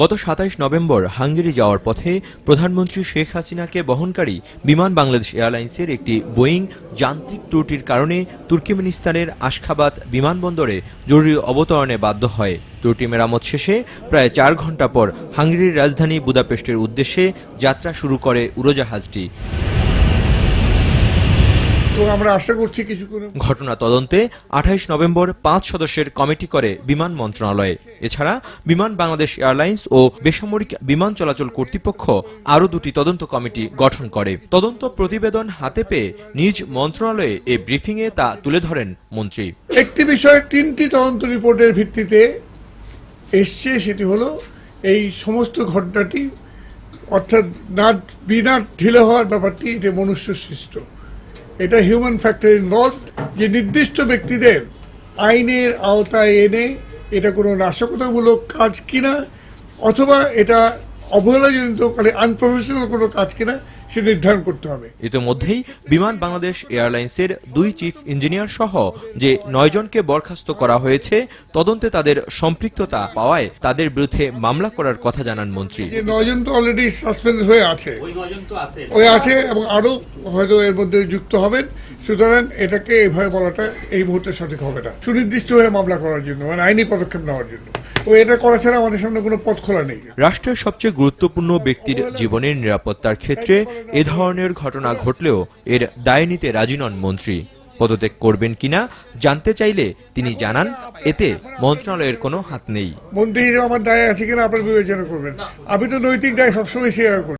গত সাতাইশ November Hungary যাওয়ার পথে প্রধানমন্ত্রী শেখ হাসিনাকে বহনকারী বিমান বাংলাদেশ এয়ারলাইন্সের একটি বোয়িং যান্ত্রিক ত্রুটির কারণে তুর্কিমিনিস্তানের আশখাবাদ বিমানবন্দরে জরুরি অবতরণে বাধ্য হয়। ত্রুটি মেরামত শেষে প্রায় চার ঘণ্টা পর হাঙ্গেরির রাজধানী বুদাপেস্টের উদ্দেশ্যে যাত্রা শুরু করে উড়োজাহাজটি। তো আমরা আশা করছি কিছুক্ষণ ঘটনা তদন্তে আঠাইশ নভেম্বর পাঁচ সদস্যের কমিটি করে বিমান মন্ত্রণালয়ে। এছাড়া বিমান বাংলাদেশ এয়ারলাইন্স ও বেসামরিক বিমান চলাচল কর্তৃপক্ষ আরও দুটি তদন্ত কমিটি গঠন করে। তদন্ত প্রতিবেদন হাতে পেয়ে নিজ মন্ত্রণালয়ে এ ব্রিফিংয়ে তা তুলে ধরেন মন্ত্রী। একটি বিষয়ে তিনটি তদন্ত রিপোর্টের ভিত্তিতে এসছে সেটি হলো এই সমস্ত ঘটনাটি অর্থাৎ না বিনা ঢিলে হওয়ার ব্যাপারটি এটা মনুষ্য সৃষ্ট এটা হিউম্যান ফ্যাক্টর ইনভলভ যে নির্দিষ্ট ব্যক্তিদের আইনের আওতায় এনে এটা কোনো নাশকতামূলক কাজ কিনা, অথবা এটা অবহেলাজনিত মানে আনপ্রফেশনাল কোনো কাজ কিনা সে নির্ধারণ করতে হবে। ইতিমধ্যেই বিমান বাংলাদেশ এয়ারলাইন্সের দুই চিফ ইঞ্জিনিয়ার সহ যে নয়জনকে বরখাস্ত করা হয়েছে তদন্তে তাদের সম্পৃক্ততা পাওয়ায় তাদের বিরুদ্ধে মামলা করার কথা জানান মন্ত্রী। যে নয়জন তো অলরেডি সাসপেন্ড হয়ে আছে। ওই আছে। এবং আরও হয়তো এর মধ্যে যুক্ত হবেন। সুতরাং এটাকে এভাবে বলাটা এই মুহূর্তে সঠিক হবে না। সুনির্দিষ্টভাবে মামলা করার জন্য মানে আইনি পদক্ষেপ নেওয়ার জন্য। তো এটা করা ছাড়া আমাদের সামনে কোনো পথ খোলা নেই। রাষ্ট্রের সবচেয়ে গুরুত্বপূর্ণ ব্যক্তির জীবনের নিরাপত্তার ক্ষেত্রে এ ধরনের ঘটনা ঘটলেও এর দায় নিতে রাজি নন মন্ত্রী। পদত্যাগ করবেন কিনা জানতে চাইলে তিনি জানান এতে মন্ত্রণালয়ের কোনো হাত নেই। মন্ত্রী হিসেবে আমার দায় আছে কিনা আপনার বিবেচনা করবেন। আমি তো নৈতিক দায় সবসময় শেয়ার করি।